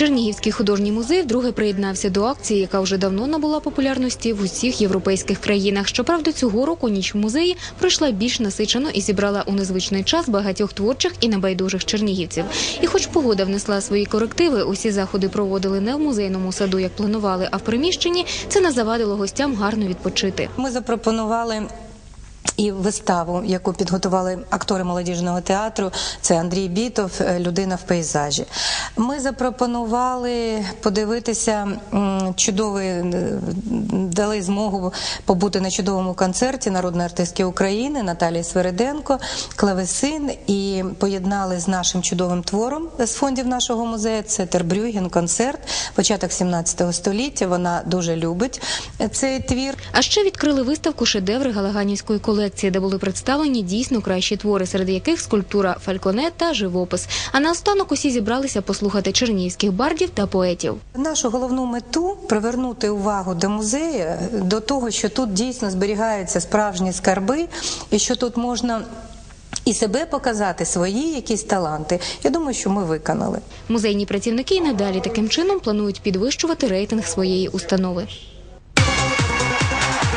Чернігівський художній музей вдруге приєднався до акції, яка вже давно набула популярності в усіх європейських країнах. Щоправда, цього року ніч в музеї пройшла більш насичено і зібрала у незвичний час багатьох творчих і небайдужих чернігівців. І, хоч погода внесла свої корективи, усі заходи проводили не в музейному саду, як планували, а в приміщенні. Це не завадило гостям гарно відпочити. Ми запропонували. І виставу, яку підготували актори молодіжного театру, це Андрій Бітов, е, людина в пейзажі. Ми запропонували подивитися чудовий, е, дали змогу побути на чудовому концерті народної артистки України Наталії Свериденко, клавесин і поєднали з нашим чудовим твором з фондів нашого музею. Це Тербрюген концерт, початок 17 століття. Вона дуже любить цей твір. А ще відкрили виставку шедеври Галаганівської колекції, де були представлені дійсно кращі твори, серед яких скульптура фальконе та живопис. А наостанок усі зібралися послухати чернігівських бардів та поетів. Нашу головну мету привернути увагу до музею, до того, що тут дійсно зберігаються справжні скарби, і що тут можна і себе показати, свої якісь таланти. Я думаю, що ми виконали. Музейні працівники і надалі таким чином планують підвищувати рейтинг своєї установи.